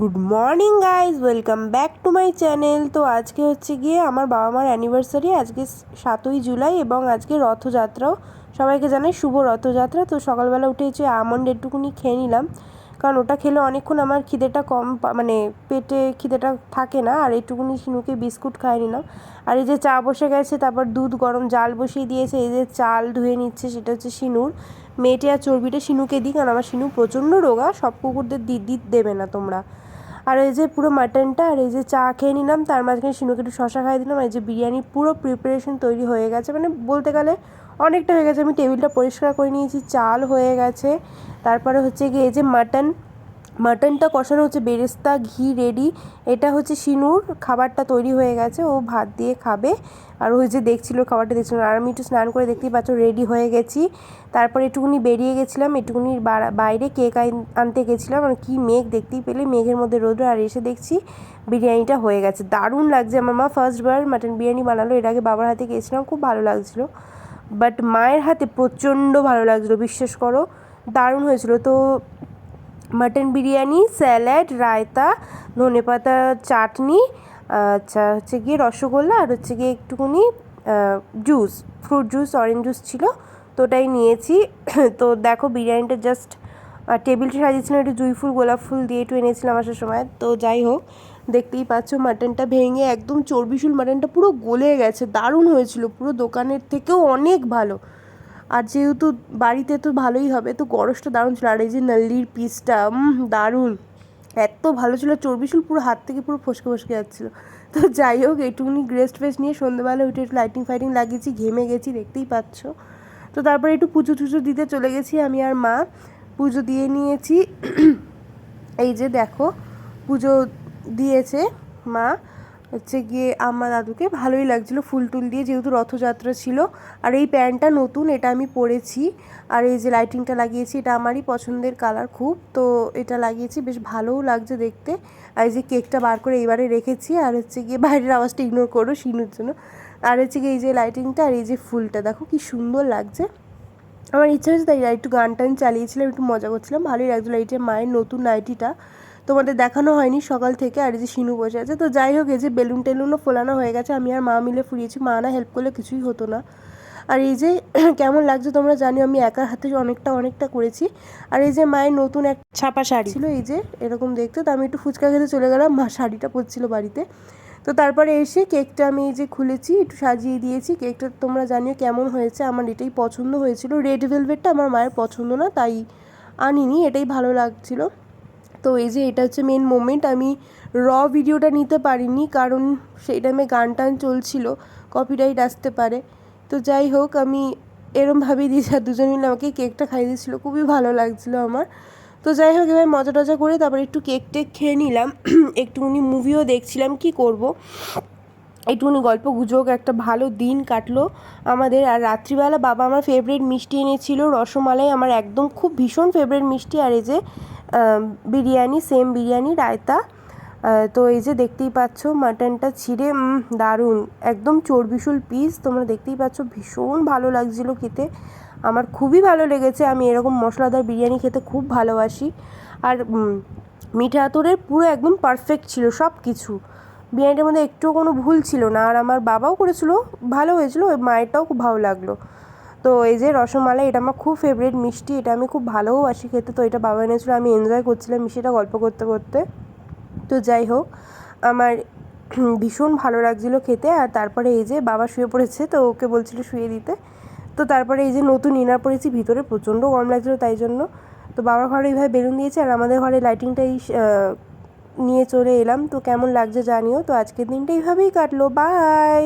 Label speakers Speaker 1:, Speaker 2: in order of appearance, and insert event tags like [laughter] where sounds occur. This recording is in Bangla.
Speaker 1: Good morning guys welcome back to my channel. তো আজকে হচ্ছে গিয়ে আমার বাবা মার অ্যানিভার্সারি, আজকে সাতই জুলাই এবং আজকে রথযাত্রাও। সবাইকে জানাই শুভ রথযাত্রা। তো সকালবেলা উঠে হচ্ছে আমন্ড একটুকুনি খেয়ে নিলাম। কারণ ওটা খেলে অনেকক্ষণ আমার খিদেটা কম মানে পেটে খিদেটা থাকে না, আর এটুকুনি শিনুকে বিস্কুট খাই নিলাম। আর এই যে চা বসে গেছে, তারপর দুধ গরম জাল বসিয়ে দিয়েছে, এই যে চাল ধুয়ে নিচ্ছে, সেটা হচ্ছে শিনুর মেয়েটে আর চর্বিটা শিনুকে দিই কারণ আমার শিনু প্রচণ্ড রোগা, সব কুকুরদের দিদি দেবে না তোমরা। আর এই যে পুরো মাটনটা আর এই যে চা খেয়ে নিলাম, তার মাঝখানে শিনুকে একটু শশা খাই দিলাম এই যে বিরিয়ানি পুরো প্রিপারেশন তৈরি হয়ে গেছে। মানে বলতে গেলে অনেকটা হয়ে গেছে। আমি টেবিলটা পরিষ্কার করে নিয়েছি, চাল হয়ে গেছে। তারপরে হচ্ছে গিয়ে এই যে মাটন মাটনটা কষানো হচ্ছে বেরেস্তা, ঘি রেডি এটা হচ্ছে সিনুর, খাবারটা তৈরি হয়ে গেছে। ও ভাত দিয়ে খাবে। আর ওই যে দেখছিল খাবারটা দেখছিল আর আমি একটু স্নান করে দেখতেই পাচ্ছ রেডি হয়ে গেছি। তারপরে একটুকুনি বেরিয়ে গেছিলাম একটুকুনি বা- বাইরে কেক আনতে গেছিলাম। আর কি মেঘ দেখতেই পেলে, মেঘের মধ্যে রোদ্র আর এসে দেখছি বিরিয়ানিটা হয়ে গেছে। দারুণ লাগছে। আমার মা ফার্স্টবার মাটন বিরিয়ানি বানালো। এর আগে বাবার হাতে গেছিলাম, খুব ভালো লাগছিল। বাট মায়ের হাতে প্রচণ্ড ভালো লাগছিল, বিশ্বাস করো। দারুণ হয়েছিল। তো মাটন বিরিয়ানি, স্যালাড, রায়তা, ধনেপাতা চাটনি আচ্ছা হচ্ছে গিয়ে রসগোল্লা আর হচ্ছে গিয়ে একটুখানি juice fruit juice orange juice ছিল, তো ওটাই নিয়েছি। [coughs] তো দেখো বিরিয়ানিটা জাস্ট টেবিলটা সাজিয়েছিলাম, একটু জুঁই ফুল, গোলাপ ফুল দিয়ে একটু এনেছিলাম আসার সময়। তো যাই হোক, দেখতেই পাচ্ছ মাটনটা ভেঙে একদম চর্বিশুল মাটনটা পুরো গলে গেছে, দারুণ হয়েছিল, পুরো দোকানের থেকেও অনেক ভালো। আর যেহেতু বাড়িতে তো ভালোই হবে, তো গরসটা দারুণ ছিল। আর এই যে নাল্লির পিসটা দারুণ। এত ভালো ছিল, চর্বি চর্বিশুল পুরো হাত থেকে পুরো ফসকে ফসকে যাচ্ছিল। তো যাই হোক, একটুখানি গ্রেস্ট ফ্রেস্ট নিয়ে সন্ধ্যেবেলা উঠে একটু লাইটিং ফাইটিং লাগিয়েছি, ঘেমে গেছি, দেখতেই পাচ্ছ। তো তারপরে একটু পুজো টুজো দিতে চলে গেছি আমি আর মা। পুজো দিয়ে নিয়েছি। এই যে দেখো, পুজো দিয়েছে মা। হচ্ছে গিয়ে আমার দাদুকে ভালোই লাগছিল ফুল টুল দিয়ে, যেহেতু রথযাত্রা ছিল। আর এই প্যান্টটা নতুন, এটা আমি পরেছি। আর এই যে লাইটিংটা লাগিয়েছি, এটা আমারই পছন্দের কালার খুব। তো এটা লাগিয়েছি, বেশ ভালোও লাগছে দেখতে। আর এই যে কেকটা বার করে এইবারে রেখেছি, আর হচ্ছে গিয়ে বাইরের আওয়াজটা ইগনোর করো শিনুর জন্য। আর হচ্ছে গিয়ে এই যে লাইটিংটা আর এই যে ফুলটা, দেখো কি সুন্দর লাগছে। আমার ইচ্ছা হয়েছে তাই একটু গান টান চালিয়েছিলাম, একটু মজা করছিলাম। ভালোই লাগছিল যে মায়ের নতুন নাইটিটা তোমাদের দেখানো হয়নি সকাল থেকে আর যে শিনু বসে আছে। তো যাই হোক এই যে বেলুন টেলুনও ফোলানো হয়ে গেছে। আমি আর মা মিলে ফুরিয়েছি। মা না হেল্প করলে কিছুই হতো না। আর এই যে [clears throat] কেমন লাগছে তোমরা জানিও আমি একার হাতে অনেকটা অনেকটা করেছি। আর এই যে মায়ের নতুন এক ছাপা শাড়ি। ছিল এই যে এরকম দেখতে। তো আমি একটু ফুচকা খেতে চলে গেলাম মা শাড়িটা পরছিল বাড়িতে। তো তারপরে এসে কেকটা আমি এই যে খুলেছি একটু সাজিয়ে দিয়েছি। কেকটা তোমরা জানিও কেমন হয়েছে আমার এটাই পছন্দ হয়েছিল। রেড ভেলভেটটা আমার মায়ের পছন্দ না তাই আনিনি এটাই ভালো লাগছিল। তো এই যে এটা হচ্ছে মেন মোমেন্ট আমি র ভিডিওটা নিতে পারিনি কারণ সেই টাইমে গান টান চলছিল কপিরাইট আসতে পারে। তো যাই হোক, আমি এরমভাবেই দিয়েছি আর দুজন মিলে আমাকে কেকটা খাইয়ে দিয়েছিলো, খুবই ভালো লাগছিল আমার। তো যাই হোক, এবার মজা টজা করে তারপর একটু কেক টেক খেয়ে নিলাম। [clears throat] একটুখানি মুভিও দেখছিলাম, কি করব? একটুখানি গল্প গুজব একটা ভালো দিন কাটলো আমাদের। আর রাত্রিবেলা বাবা আমার ফেভারিট মিষ্টি এনেছিল, রসমালাই আমার একদম খুব ভীষণ ফেভারিট মিষ্টি। আর এই যে বিরিয়ানি সেম বিরিয়ানি, রায়তা। তো এই যে দেখতেই পাচ্ছ মাটনটা ছিঁড়ে দারুণ। একদম চর্বিশুল পিস তোমরা দেখতেই পাচ্ছ ভীষণ ভালো লাগছিল খেতে। আমার খুবই ভালো লেগেছে, আমি এরকম মশলাদার বিরিয়ানি খেতে খুব ভালোবাসি। আর মিঠা আতরের পুরো একদম পারফেক্ট ছিল সব কিছু বিরিয়ানিটার মধ্যে একটুও কোনো ভুল ছিল না। আর আমার বাবাও করেছিল, ভালো হয়েছিল মায়েরটাও খুব ভালো লাগল। তো এই যে রসমালাই, এটা আমার খুব ফেভারিট মিষ্টি, এটা আমি খুব ভালোবাসি খেতে। তো এটা বাবা এনেছিলো, আমি এনজয় করছিলাম মিষ্টিটা গল্প করতে করতে। তো যাই হোক, আমার ভীষণ ভালো লাগছিল খেতে। আর তারপরে এই যে বাবা শুয়ে পড়েছে, তো ওকে বলছিল শুয়ে দিতে। তো তারপরে এই যে নতুন ইনার পড়েছি ভিতরে প্রচণ্ড গরম লাগছিল তাই জন্য। তো বাবার ঘরে এইভাবে বেলুন দিয়েছে, আর আমাদের ঘরে লাইটিংটাই নিয়ে চলে এলাম। তো কেমন লাগছে জানিও। তো আজকের দিনটা এইভাবেই কাটলো। বাই!